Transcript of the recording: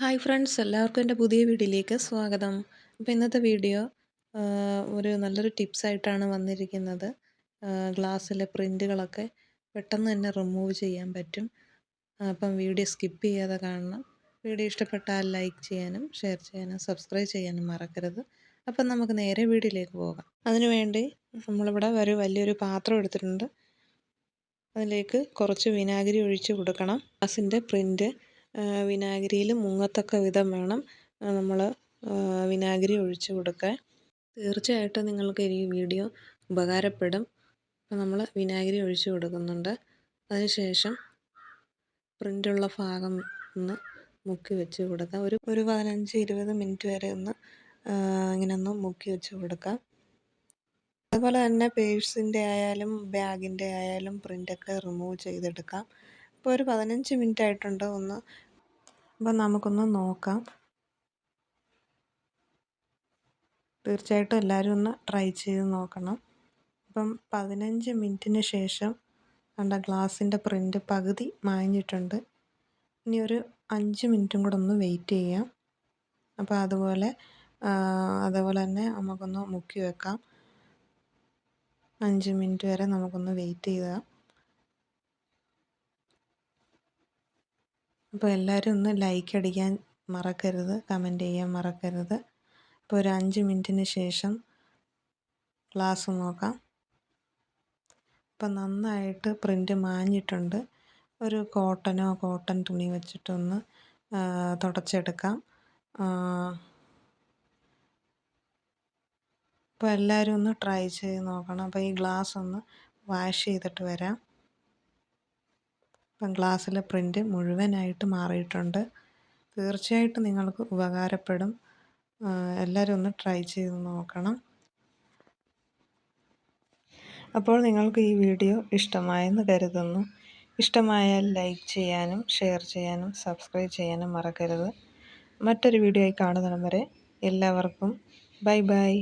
Hi friends എല്ലാവർക്കും എന്റെ പുതിയ വീഡിയോയിലേക്ക് സ്വാഗതം. അപ്പോൾ ഇന്നത്തെ വീഡിയോ ഒരു നല്ലൊരു ടിപ്സായിട്ടാണ് വന്നിരിക്കുന്നത്. ഗ്ലാസ്സിലെ പ്രിന്റുകളൊക്കെ പെട്ടെന്ന് തന്നെ റിമൂവ് ചെയ്യാൻ പറ്റും. അപ്പം വീഡിയോ സ്കിപ്പ് ചെയ്യാതെ കാണണം. വീഡിയോ ഇഷ്ടപ്പെട്ടാൽ ലൈക്ക് ചെയ്യാനും ഷെയർ ചെയ്യാനും സബ്സ്ക്രൈബ് ചെയ്യാനും മറക്കരുത്. അപ്പം നമുക്ക് നേരെ വീഡിയോയിലേക്ക് പോകാം. അതിനുവേണ്ടി നമ്മളിവിടെ ഒരു വലിയൊരു പാത്രം എടുത്തിട്ടുണ്ട്. അതിലേക്ക് കുറച്ച് വിനാഗിരി ഒഴിച്ച് കൊടുക്കണം. ഗ്ലാസിന്റെ പ്രിന്റ് വിനാഗിരിയിൽ മുങ്ങത്തക്ക വിധം വേണം നമ്മൾ വിനാഗിരി ഒഴിച്ച് കൊടുക്കാൻ. തീർച്ചയായിട്ടും നിങ്ങൾക്ക് ഈ വീഡിയോ ഉപകാരപ്പെടും. അപ്പോൾ നമ്മൾ വിനാഗിരി ഒഴിച്ച് കൊടുക്കുന്നുണ്ട്. അതിനുശേഷം പ്രിന്റുള്ള ഭാഗം ഒന്ന് മുക്കി വെച്ച് കൊടുക്കാം. ഒരു ഒരു പതിനഞ്ച് ഇരുപത് മിനിറ്റ് വരെ ഒന്ന് ഇങ്ങനെ ഒന്ന് മുക്കി വെച്ച് കൊടുക്കാം. അതുപോലെ തന്നെ പേഴ്സിന്റെ ആയാലും ബാഗിന്റെ ആയാലും പ്രിന്റൊക്കെ റിമൂവ് ചെയ്തെടുക്കാം. ഇപ്പോൾ ഒരു പതിനഞ്ച് മിനിറ്റ് ആയിട്ടുണ്ട്. ഒന്ന് അപ്പം നമുക്കൊന്ന് നോക്കാം. തീർച്ചയായിട്ടും എല്ലാവരും ഒന്ന് ട്രൈ ചെയ്ത് നോക്കണം. അപ്പം പതിനഞ്ച് മിനിറ്റിന് ശേഷം കണ്ട ഗ്ലാസിന്റെ പ്രിന്റ് പകുതി മാഞ്ഞിട്ടുണ്ട്. ഇനി ഒരു അഞ്ച് മിനിറ്റും കൂടെ ഒന്ന് വെയിറ്റ് ചെയ്യാം. അപ്പോൾ അതുപോലെ അതുപോലെ തന്നെ നമുക്കൊന്ന് മുക്കി വെക്കാം. അഞ്ച് മിനിറ്റ് വരെ നമുക്കൊന്ന് വെയിറ്റ് ചെയ്യാം അപ്പോൾ എല്ലാവരും ഒന്ന് ലൈക്ക് അടിക്കാൻ മറക്കരുത് കമന്റ് ചെയ്യാൻ മറക്കരുത്. അപ്പോൾ ഒരു അഞ്ച് മിനിറ്റിന് ശേഷം ക്ലാസ് നോക്കാം. ഇപ്പം നന്നായിട്ട് പ്രിന്റ് മാഞ്ഞിട്ടുണ്ട്. ഒരു കോട്ടനോ കോട്ടൺ തുണി വെച്ചിട്ടൊന്ന് തുടച്ചെടുക്കാം. അപ്പോൾ എല്ലാവരും ഒന്ന് ട്രൈ ചെയ്ത് നോക്കണം. അപ്പോൾ ഈ ഗ്ലാസ് ഒന്ന് വാഷ് ചെയ്തിട്ട് വരാം. ഇപ്പം ഗ്ലാസ്സിലെ പ്രിന്റ് മുഴുവനായിട്ട് മാറിയിട്ടുണ്ട്. തീർച്ചയായിട്ടും നിങ്ങൾക്ക് ഉപകാരപ്പെടും. എല്ലാവരും ഒന്ന് ട്രൈ ചെയ്ത് നോക്കണം. അപ്പോൾ നിങ്ങൾക്ക് ഈ വീഡിയോ ഇഷ്ടമായെന്ന് കരുതുന്നു. ഇഷ്ടമായാൽ ലൈക്ക് ചെയ്യാനും ഷെയർ ചെയ്യാനും സബ്സ്ക്രൈബ് ചെയ്യാനും മറക്കരുത്. മറ്റൊരു വീഡിയോയിൽ കാണുന്നിടം വരെ എല്ലാവർക്കും ബൈ ബൈ.